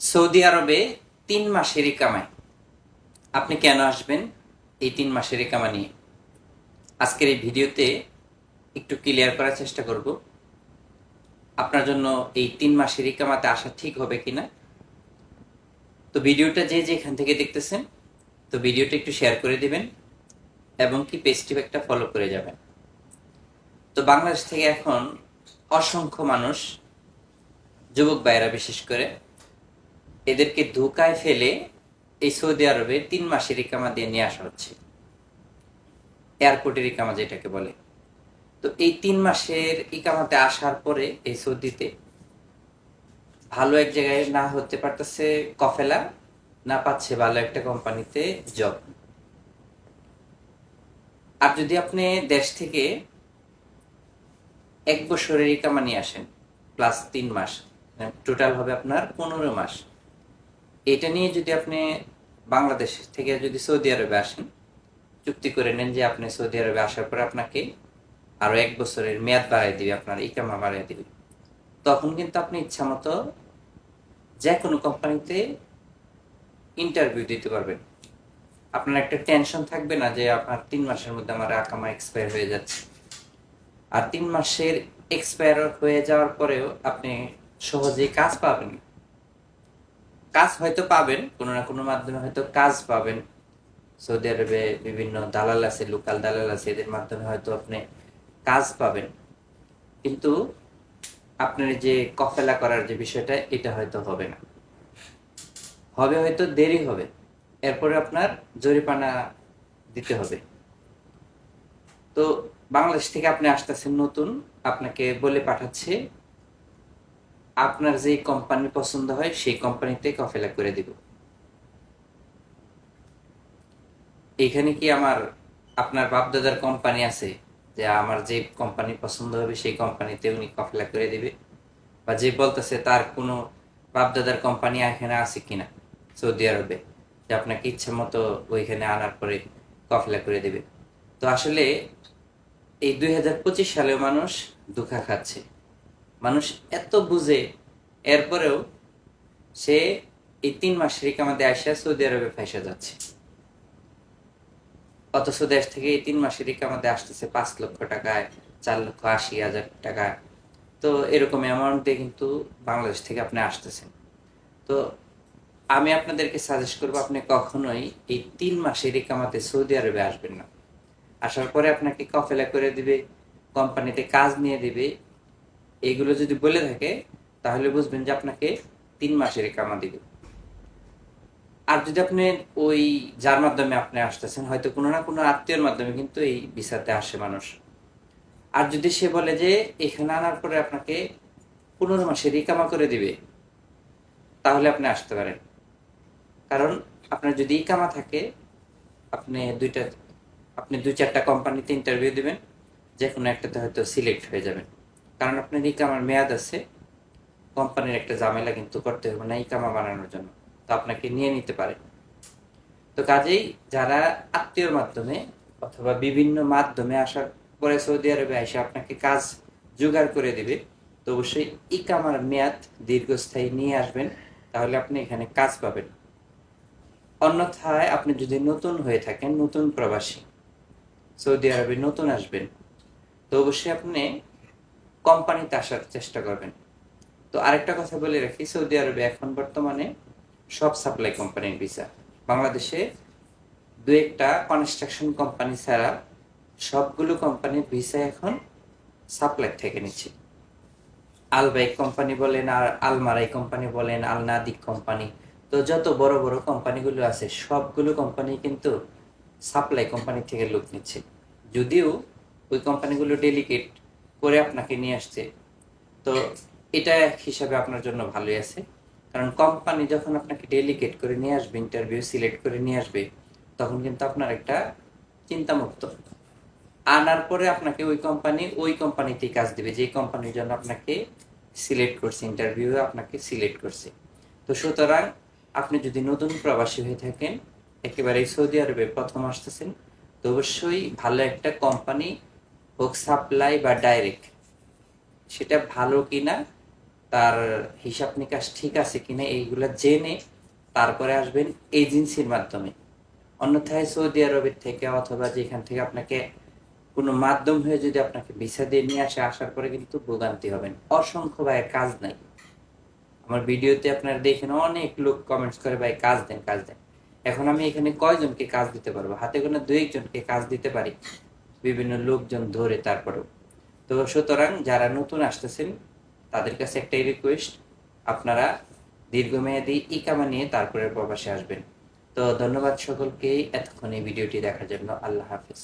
Saudi আরবে তিন মাসেরই কামাই আপনি কেন আসবেন এই তিন মাসেরই কামা নিয়ে? আজকের এই ভিডিওতে একটু ক্লিয়ার করার চেষ্টা করব। আপনার জন্য এই তিন মাসেরই কামাতে আসা ঠিক হবে কিনা? তো ভিডিওটা যে যেখান থেকে দেখতেছেন, তো ভিডিওটা একটু শেয়ার করে দিবেন এবং কি পেজটি একটা ফলো করে যাবেন। তো বাংলাদেশ থেকে এখন অসংখ্য মানুষ, যুবক ভাইয়েরা বিশেষ করে এদেরকে ধোকায় ফেলে এই সৌদি আরবে তিন মাসের ইকামা দিয়ে নিয়ে আসা হচ্ছে। এয়ারপোর্টের ইকামা যেটাকে বলে। তো এই তিন মাসের ইকামাতে আসার পরে এই সৌদিতে ভালো এক জায়গায় না হতে পারতেছে কফেলা, না পাচ্ছে ভালো একটা কোম্পানিতে জব। আর যদি আপনি দেশ থেকে এক বছরের ইকামা নিয়ে আসেন প্লাস তিন মাস টোটাল হবে আপনার পনেরো মাস। এটা নিয়ে যদি আপনি বাংলাদেশ থেকে যদি সৌদি আরবে আসেন, চুক্তি করে নেন যে আপনি সৌদি আরবে আসার পরে আপনাকে আরও এক বছরের মেয়াদ বাড়াই দিবে, আপনার ইকামা বাড়াই দিবে। তখন কিন্তু আপনি ইচ্ছা মতো যে কোনো কোম্পানিতে ইন্টারভিউ দিতে পারবেন। আপনার একটা টেনশন থাকবে না যে আপনার তিন মাসের মধ্যে আমার আকামা এক্সপায়ার হয়ে যাচ্ছে। আর তিন মাসের এক্সপায়ার হয়ে যাওয়ার পরেও আপনি সহজেই কাজ পাবেন। কাজ হয়তো পাবেন, কোনো না কোনো মাধ্যমে হয়তো কাজ পাবেন। সৌদি আরবে বিভিন্ন দালাল আছে, লোকাল দালাল আছে, এদের মাধ্যমে হয়তো আপনি কাজ পাবেন। কিন্তু আপনার যে কফেলা করার যে বিষয়টা, এটা হয়তো হবে না। হবে হয়তো দেরি হবে। এরপরে আপনার জরিপানা দিতে হবে। তো বাংলাদেশ থেকে আপনি আসতেছেন নতুন, আপনাকে বলে পাঠাচ্ছে আপনার যে কোম্পানি পছন্দ হয়, সেই কোম্পানিতে কফেলা করে দিব। এখানে কি আমার, আপনার বাপদাদার কোম্পানি আছে, যে আমার যে কোম্পানি পছন্দ হবে, সেই কোম্পানিতে উনি কফেলা করে দিবে? বা যে বলতেছে তার কোনো বাপদাদার কোম্পানি এখানে আছে কিনা, সৌদি আরবে? যে আপনাকে ইচ্ছে মতো ওইখানে আনার পরে কফেলা করে দেবে। তো আসলে এই দুই সালেও মানুষ দুঃখা খাচ্ছে। মানুষ এত বুঝে, এরপরেও সে এই তিন মাসের কামাতে আসিয়া সৌদি আরবে ফাইসা যাচ্ছে। অথচ দেশ থেকে এই তিন মাসের কামাতে আসতেছে পাঁচ লক্ষ টাকায়, চার লক্ষ আশি হাজার টাকা তো এরকম অ্যামাউন্ট কিন্তু বাংলাদেশ থেকে আপনি আসতেছেন। তো আমি আপনাদেরকে সাজেস্ট করব, আপনি কখনোই এই তিন মাসের কামাতে সৌদি আরবে আসবেন না। আসার পরে আপনাকে কফেলা করে দিবে, কোম্পানিতে কাজ নিয়ে দিবে এইগুলো যদি বলে থাকে, তাহলে বুঝবেন যে আপনাকে তিন মাসের কামা দিবে। আর যদি আপনি ওই যার মাধ্যমে আপনি আসতেছেন, হয়তো কোনো না কোনো আত্মীয়র মাধ্যমে কিন্তু এই ভিসাতে আসে মানুষ। আর যদি সে বলে যে, এখানে আনার পরে আপনাকে পনেরো মাসের ইকামা করে দিবে, তাহলে আপনি আসতে পারেন। কারণ আপনার যদি ইকামা থাকে, আপনি দুইটা, আপনি দুই চারটা কোম্পানিতে ইন্টারভিউ দিবেন যে কোনো একটাতে হয়তো সিলেক্ট হয়ে যাবেন। কারণ আপনার ইকামার মেয়াদ আছে, কোম্পানির একটা ঝামেলা কিন্তু করতে হবে না ইকামা বানানোর জন্য। তো আপনাকে নিয়ে নিতে পারে। তো কাজেই যারা আত্মীয়র মাধ্যমে অথবা বিভিন্ন মাধ্যমে আসার পরে সৌদি আরবে এসে আপনাকে কাজ জোগাড় করে দিবে, তো অবশ্যই ইকামার মেয়াদ দীর্ঘস্থায়ী নিয়ে আসবেন, তাহলে আপনি এখানে কাজ পাবেন। অন্যথায় আপনি যদি নতুন হয়ে থাকেন, নতুন প্রবাসী, সৌদি আরবে নতুন আসবেন, তো অবশ্যই আপনি কোম্পানিতে আসার চেষ্টা করবেন। তো আরেকটা কথা বলে রাখি, সৌদি আরবে এখন বর্তমানে সব সাপ্লাই কোম্পানির ভিসা বাংলাদেশে দু একটা কনস্ট্রাকশন কোম্পানি ছাড়া সবগুলো কোম্পানির ভিসা এখন সাপ্লাই থেকে নিচ্ছে। আলবাইক কোম্পানি বলেন, আর আলমারাই কোম্পানি বলেন, আলনাদিক কোম্পানি তো যত বড় বড় কোম্পানিগুলো আছে, সবগুলো কোম্পানি কিন্তু সাপ্লাই কোম্পানি থেকে লোক নিচ্ছে। যদিও ওই কোম্পানিগুলো ডেলিকেট করে আপনাকে নিয়ে আসছে। তো এটা হিসাবে আপনার জন্য ভালোই আছে। কারণ কোম্পানি যখন আপনাকে ডেলিকেট করে নিয়ে আসবে ইন্টারভিউ সিলেক্ট করে নিয়ে আসবে, তখন কিন্তু আপনার একটা চিন্তামুক্ত। আনার পরে আপনাকে ওই কোম্পানি ওই কোম্পানিতেই কাজ দিবে। যে কোম্পানির জন্য আপনাকে সিলেক্ট করছে ইন্টারভিউ আপনাকে সিলেক্ট করছে। তো সুতরাং আপনি যদি নতুন প্রবাসী হয়ে থাকেন একেবারে সৌদি আরবে প্রথম আসতেছেন, তো অবশ্যই ভালো একটা কোম্পানি হোক সাপ্লাই বা ডাইরেক্ট সেটা ভালো কিনা, তার হিসাব নিকাশ ঠিক আছে কিনা, এইগুলা জেনে তারপরে আসবেন এজেন্সির মাধ্যমে। অন্যথায় সৌদি আরবের থেকে অথবা যেখান থেকে আপনাকে কোনো মাধ্যম হয়ে যদি আপনাকে ভিসা দিয়ে নিয়ে আসে, আসার পরে কিন্তু ভোগান্তি হবেন। অসংখ্য ভাই কাজ নাই। আমার ভিডিওতে আপনারা দেখেন অনেক লোক কমেন্টস করে, ভাই, কাজ দেন কাজ দেন। এখন আমি এখানে কয়জনকে কাজ দিতে পারব? হাতে কোনো দু একজনকে কাজ দিতে পারি। বিভিন্ন লোকজন ধরে তারপরেও। তো সুতরাং যারা নতুন আসতেছেন, তাদের কাছে একটাই রিকোয়েস্ট আপনারা দীর্ঘমেয়াদী ইকামা নিয়ে তারপরে প্রবাসে আসবেন। তো ধন্যবাদ সকলকে, এতক্ষণ এই ভিডিওটি দেখার জন্য আল্লাহ হাফিজ।